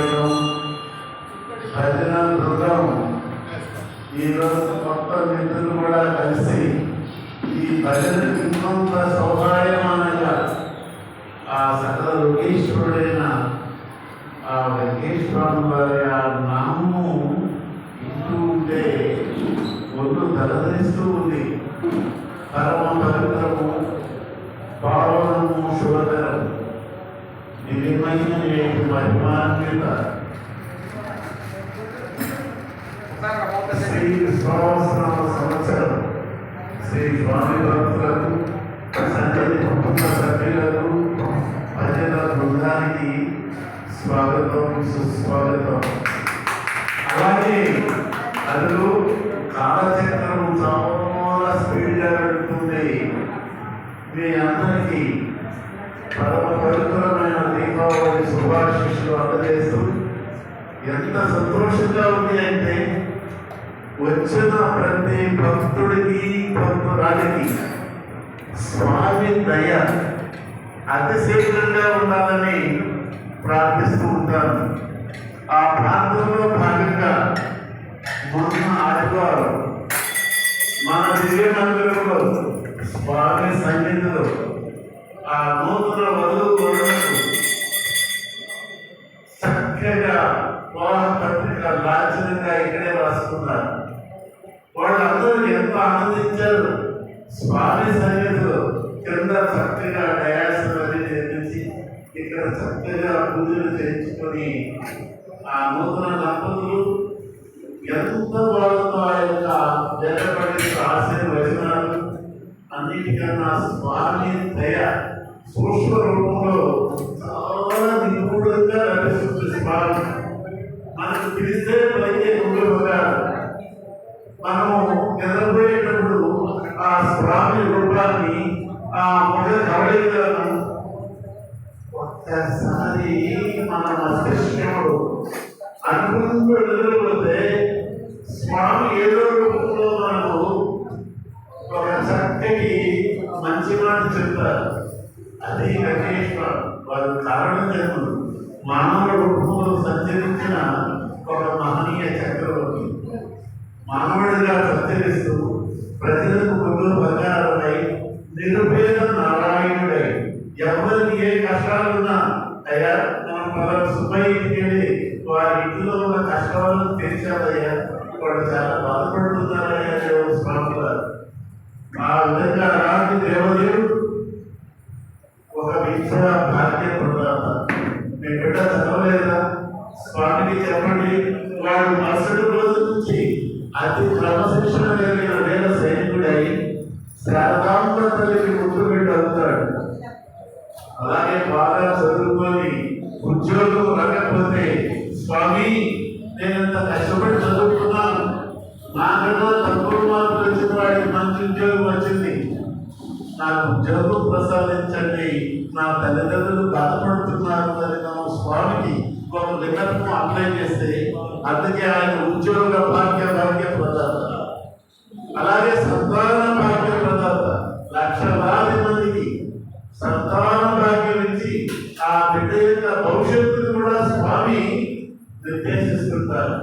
కార్యక్రమం భజన బృందం ఈరోజు కొత్త మిత్రులు కూడా కలిసి ఈ భజన ఇంకొంత సౌకర్యమానంగా ఆ సకల లోకేశ్వరుడైన ఆ వెంకటేశ్వరం వారి ఆ నామము ఇంటూ ఉంటే ఒళ్ళు తలదరిస్తూ ఉంది. పరమ పవిత్రము మహిమాన్విత శ్రీ విశ్వాసనామ సంవత్సరం శ్రీ స్వామి భక్తులకు సన్నిధి కుటుంబ సభ్యులకు భజన బృందానికి స్వాగతం సుస్వాగతం అలాగే అందులో కాలచక్రం చాలా స్పీడ్గా వెళ్తుంది మీ అందరికీ పరమ పవిత్రమైన దీపావళి శుభాశిష్యులు అందజేస్తూ ఎంత సంతోషంగా ఉంది అంటే వచ్చిన ప్రతి భక్తుడికి భక్తురాలికి స్వామి దయ అతిశీఘ్రంగా ఉండాలని ప్రార్థిస్తూ ఉంటాను. ఆ ప్రాంతంలో భాగంగా మొన్న ఆదివారం మన దివ్య మందిరంలో స్వామి సన్నిధిలో ఆ నూతన వధువు చక్కగా వివాహ పత్రిక లాంఛనంగా ఇక్కడే రాసుకున్నారు వాళ్ళందరూ ఎంతో ఆనందించారు. స్వామి సన్నిధిలో కింద చక్కగా డయాస్ అది నిర్మించి ఇక్కడ చక్కగా పూజలు చేయించుకొని ఆ నూతన దంపతులు ఎంత వాళ్ళతో ఆ యొక్క జరగబడి ఆశీర్వచనాలు అన్నిటికన్నా స్వామి దయ సూక్ష్మ రూపంలో చాలా నిపుణుడుగా స్వామి మనకు పిలిస్తే పలికే గురువుగా మనము నిద్రపోయేటప్పుడు ఆ స్వామి రూపాన్ని ఆ ముఖ కవళికలను ఒక్కసారి మన మస్తిష్కముడు అనుకుంటూ రూపంలో ఒక మహనీయ చక్రవర్తి మానవుడిగా సంచరిస్తూ ప్రజలకు ముందు బంగారమై నిరుపేద నారాయణుడై ఎవరికి ఏ కష్టాలున్నా అయ్యా మనం పలానా సుబ్బయ్య ఇంటికి వారి ఇంట్లో ఉన్న కష్టాలను తీర్చాలయ్యా. వాడు చాలా బాధపడుతున్నారయ్యా దేవుడు స్వామి వారు ఆ విధంగా అలాంటి దేవదేవుడు నా తల్లిదండ్రులు బాధపడుతున్నారు అని మనం స్వామికి ఒక విన్నపం అప్లై చేస్తే అందుకే ఆయన ఉద్యోగ భాగ్య భాగ్య ప్రదాత. అలాగే సంతాన భాగ్య ప్రదాత. లక్షలాది మందికి సంతాన భాగ్యం ఇచ్చి ఆ బిడ్డ యొక్క భవిష్యత్తును కూడా స్వామి నిర్దేశిస్తుంటారు.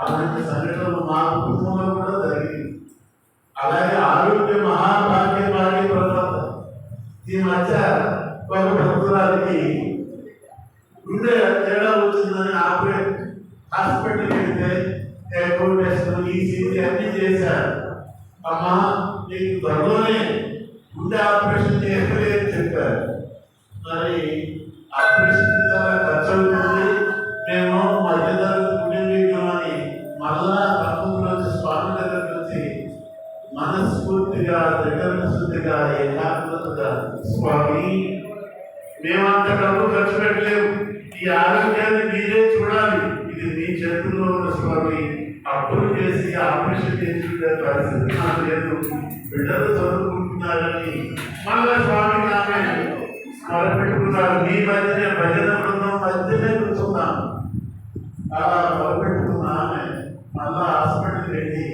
అలాంటి సంఘటనలు మా కుటుంబంలో కూడా జరిగింది అలాగే ఆరోగ్య మహాభాగ్య భాగ్య ప్రదాత ఈ మధ్య ఒక భక్తురాలికి గుండె తేడా వచ్చిందని ఆపరేట్ హాస్పిటల్కి వెళ్తే ఎకో టెస్ట్ ఈసీజీ అన్ని చేశారు అమ్మా నీకు త్వరలోనే గుండె ఆపరేషన్ చేయాలి అని చెప్పారు మరి ఆపరేషన్ చాలా ఖర్చు అవుతుంది ఈ ఆరోగ్యాన్ని మీరే చూడాలి. ఇది మీ చేతుల్లో ఉన్న స్వామి. అప్పులు చేసి ఆపరేషన్ చేసి పరిస్థితి నాకు లేదు. బిడ్డలు చదువుకుంటున్నారని మళ్ళా స్వామి ఆమె మొదలుపెట్టుకున్నారు మీ మధ్యనే భజన బృందం మధ్యనే కూర్చున్నాం. అలా మొదలుపెట్టుకున్న ఆమె మళ్ళా హాస్పిటల్కి వెళ్ళి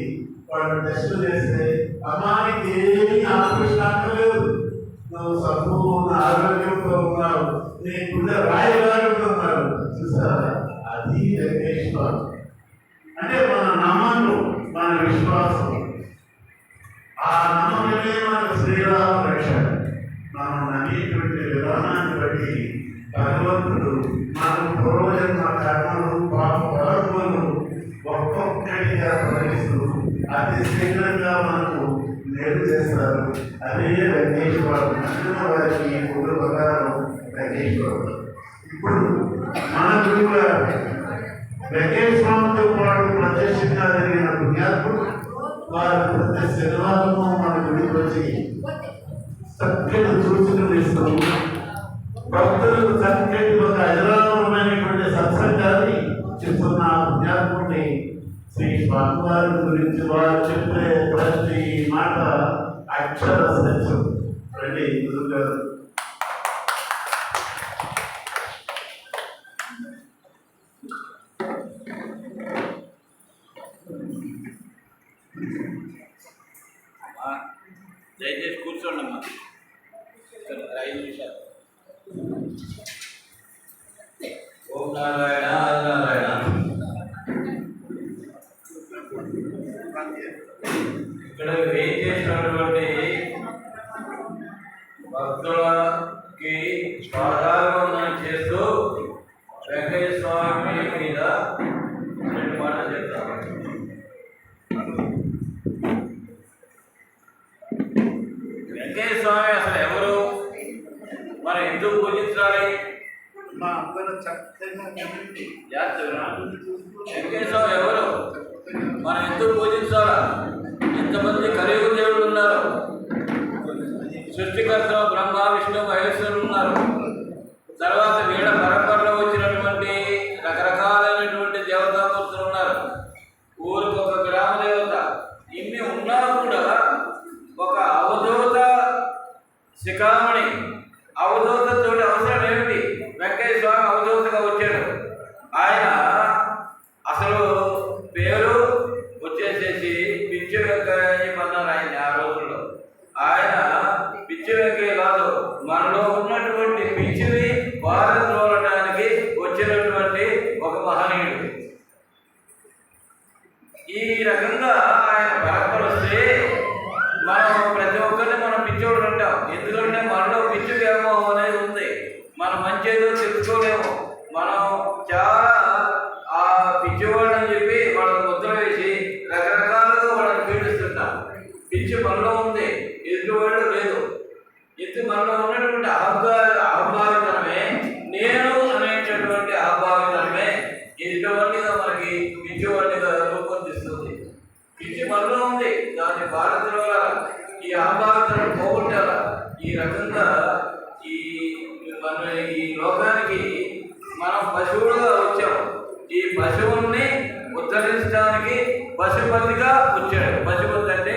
వాళ్ళు టెస్ట్ చేస్తే అమ్మాయికి ఏమీ ఆపరేషన్ అక్కర్లేదు నువ్వు సంపూర్ణ ఆరోగ్యంతో ఉన్నావు. నీ గుండె ఉన్నారు చూసారా అది వెంకటేశ్వరం అంటే మన నామాలు మన విశ్వాసం. ఆ నామమే మన శ్రీరామ రక్ష మనం నమ్మేటువంటి విధానాన్ని బట్టి భగవంతుడు మనకు పూర్వజన్మ కర్మలు పాప పరములు ఒక్కొక్కటిగా ప్రకటిస్తూ అతి శీఘ్రంగా మనకు మేలు చేస్తారు. అదే వెంకటేశ్వరం ప్రత్యక్షంగా జరిగిన పుణ్యాత్ముడు వారు ప్రతి శనివారము మన గుడికి వచ్చి చక్కటి సూచనలు ఇస్తూ భక్తులు చక్కటి ఒక అజరామైనటువంటి సత్సంగాన్ని చెప్తున్న పుణ్యాత్ముడిని శ్రీ స్వామివారి గురించి వారు చెప్పే ప్రతి మాట అక్షర సత్యం. ఇక్కడ ఏం చేస్తున్నటువంటి భక్తుల just pick మనకి విద్య రూపం రూపొందిస్తుంది. విద్య మనలో ఉంది. దాన్ని భారతలో ఈ ఆభారతను పోగొట్టాల. ఈ రకంగా ఈ మన ఈ లోకానికి మనం పశువులుగా వచ్చాము ఈ పశువుల్ని ఉద్ధరించడానికి పశుపతిగా వచ్చాడు. పశుపతి అంటే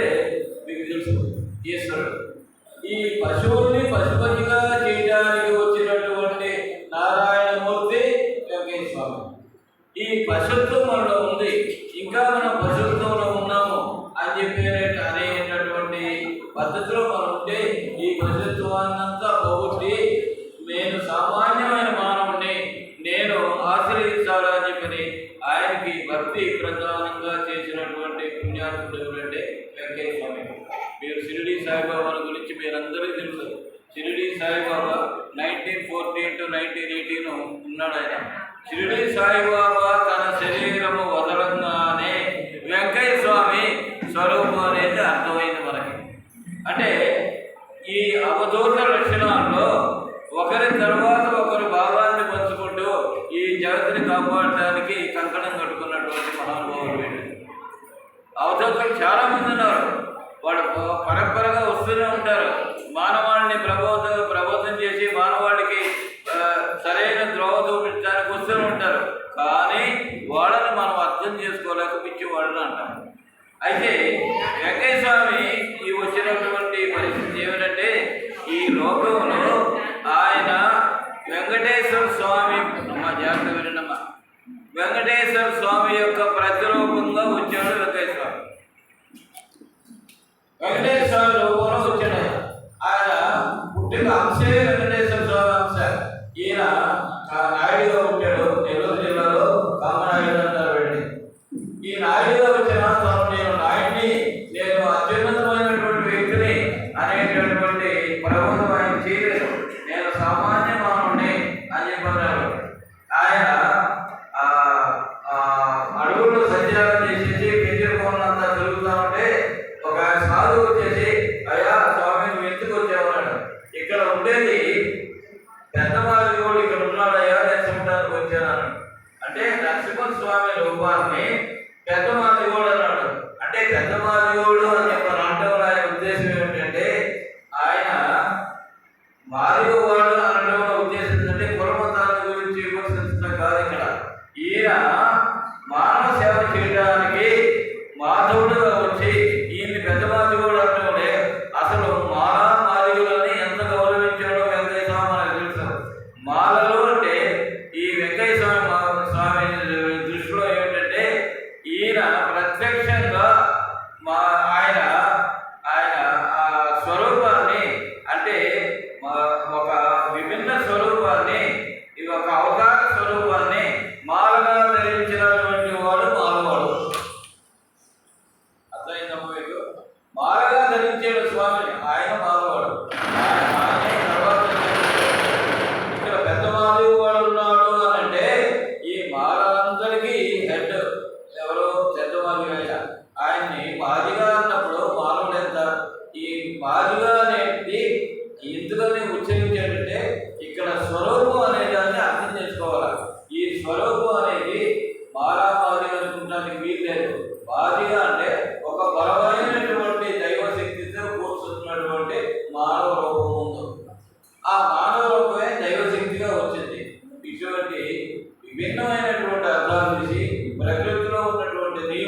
మీకు తెలుసు ఈశ్వరుడు. ఈ పశువు అనేటటువంటి పద్ధతిలో మనం ఉంటే ఈ ప్రజత్వాన్నంతా పోగొట్టి వెంకటేశ్వర స్వామి యొక్క ప్రతిరూపంగా వచ్చాడు వెంకటేశ్వర వెంకటేశ్వర రూపం చూస్తున్నామంటే ఒక సాధువు చేసే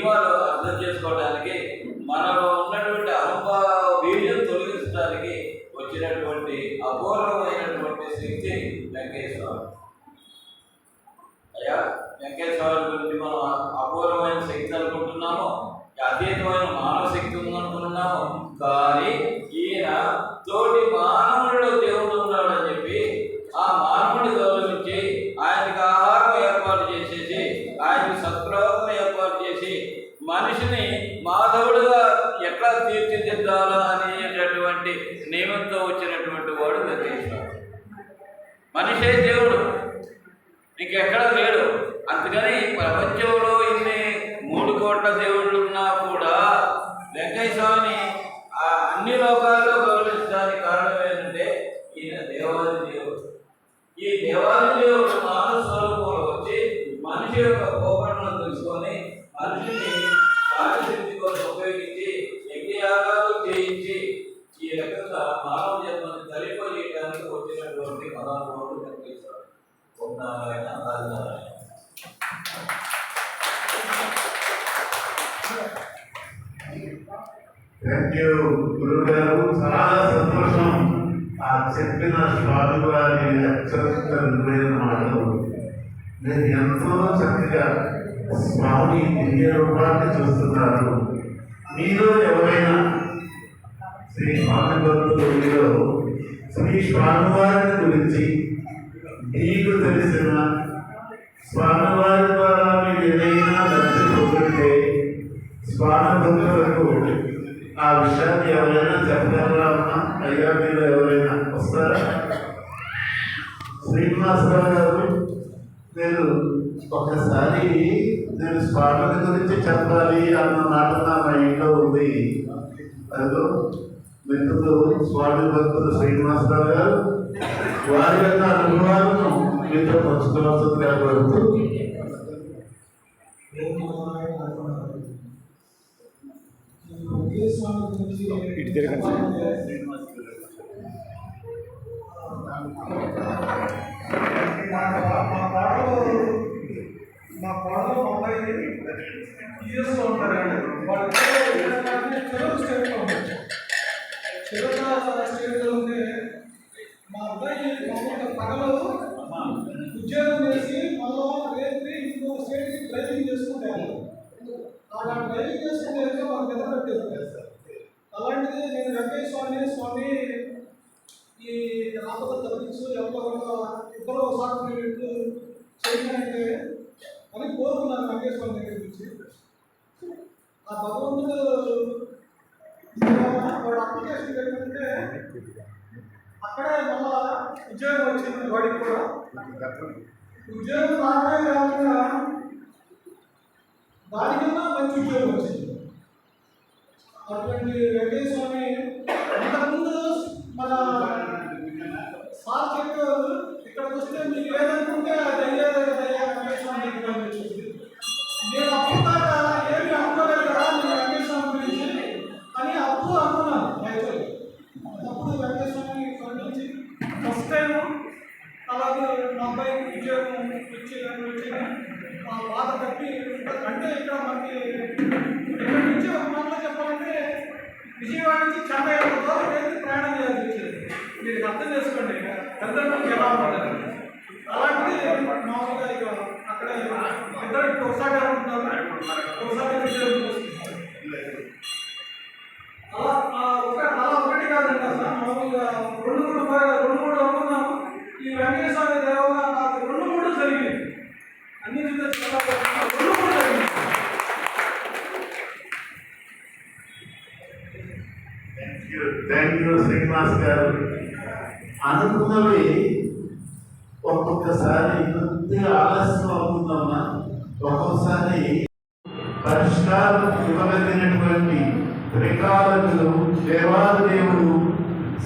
ಗಿಲ್ವಾಲ್ মানে সেই వచ్చినటువంటి మహానుభావుడు ఓం నారాయణ ఆది నారాయణ థ్యాంక్ యూ గురువు గారు చాలా సంతోషం. ఆ చెప్పిన స్వామి వారి అత్యంతమైన మాటలు. నేను ఎంతో చక్కగా స్వామి దివ్య రూపాన్ని చూస్తున్నారు మీలో ఎవరైనా శ్రీ స్వామి భక్తులు శ్రీ స్వామివారిని గురించి మీకు తెలిసిన స్వామివారి ద్వారా మీరు ఏదైనా లబ్ధి పొందితే స్వామి ఆ విషయాన్ని ఎవరైనా చెప్పగలరా అన్నా అయ్యా మీరు ఎవరైనా వస్తారా? శ్రీనివాసరావు గారు నేను ఒకసారి నేను స్వామి గురించి చెప్పాలి అన్న మాట నా మైండ్లో ఉంది. అదో మిత్రులు స్వామి భక్తులు శ్రీనివాసరావు గారు వారి యొక్క అనుభవాలను మీతో పంచుకోవాల్సిందిగా కోరుతూ ఇటు తిరగండి. మా మా అబ్బాయి యూఎస్లో ఉంటారండి. వాళ్ళు మా అబ్బాయి మామూలుగా పగలు ఉద్యోగం చేసి మళ్ళీ రేపు ఇంకో స్టేట్కి డ్రైవింగ్ చేసుకుంటారు అలా డ్రైవింగ్ చేసుకుంటే వాళ్ళు నిద్ర పెట్టేస్తారు అలాంటిది నేను వెంకయ్య స్వామి స్వామి ఈ ఆపద తప్పించు ఎవరో ఇద్దరు ఒకసారి ఇట్లు చేయడానికి అని కోరుకున్నాను వెంకటేశ్వరం దగ్గర నుంచి ఆ భగవంతుడు అప్లికేషన్ పెట్టింటే అక్కడే మళ్ళా ఉద్యోగం వచ్చింది వాడికి కూడా ఉద్యోగం రావడమే కాకుండా దానికన్నా మంచి ఉద్యోగం వచ్చింది అటువంటి స్వామి అంతకుముందు మన సార్ ఇక్కడికి వస్తే మీకు ఏదనుకుంటే అది అయ్యేదే కదా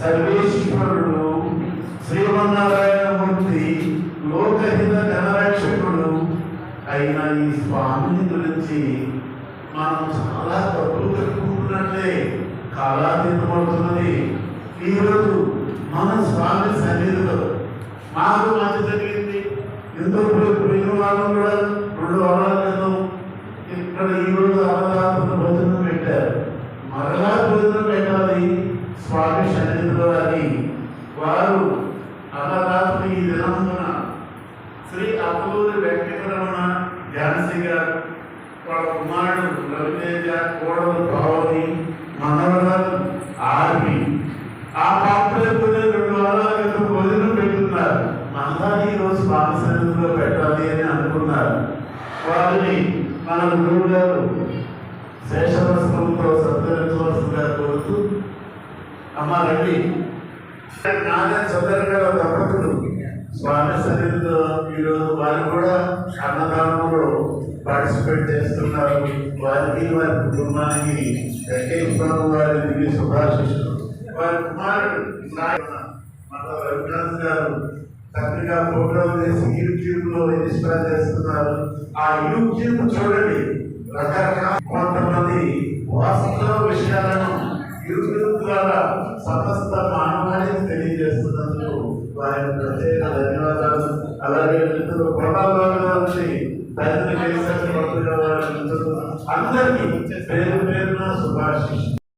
సర్వేశ్వరుడు శ్రీమన్నారాయణమూర్తి లోకహిత ధనరక్షకుడు అయిన ఈ స్వామిని గురించి మనం చాలా తప్పులు కట్టుకుంటున్నట్లే కాలాతీతమవుతున్నది. ఈరోజు మన స్వామి సన్నిధిలో మాకు మంచి జరిగింది. ఎందుకు పోయిన వాళ్ళం కూడా రెండు వారాల క్రితం ఇక్కడ ఈరోజు అన్నదాతను భోజనం పెట్టారు. మరలా భోజనం పెట్టారు స్వామి సన్నిధిలో అని వారు అన్నదాతను ఈ దినమున శ్రీ అప్పలూరి వెంకటరమణ ఝాన్సీ గారు వాళ్ళ కుమారుడు రవితేజ కోడలు పావని మనవరాలు ఆర్మి. ఆ పాత్ర రెండు వారాల క్రితం భోజనం పెట్టున్నారు మళ్ళా ఈరోజు స్వామి సన్నిధిలో పెట్టాలి అని అనుకున్నారు. వారిని మన గురువు గారు శేషవస్త్రంతో సత్కరించవలసిందిగా కోరుతూ అమ్మ రండి నాదని సోదరుల దంపతులు. స్వామి సన్నిధిలో ఈరోజు వారు కూడా అన్నదానంలో పార్టిసిపేట్ చేస్తున్నారు. వారికి వారి కుటుంబానికి వెంకటేశ్వర వారి దివ్య శుభాశిషులు వారి కుమారుడు నాయన మన రఘునాథ్ గారు చక్కగా ఫోటోలు చేసి యూట్యూబ్లో ఇన్స్టాల్ చేస్తున్నారు. ఆ యూట్యూబ్ చూడండి. రకరకాల కొంతమంది వాస్తవ విషయాలను యూట్యూబ్ ద్వారా సమస్త మానవానికి తెలియజేస్తున్నందుకు వారికి ప్రత్యేక ధన్యవాదాలు. అలాగే మిత్రులు కొడాలో నుంచి తండ్రి కేసరి భక్తుల వారి మిత్రులు అందరికీ పేరు పేరున శుభాశిష్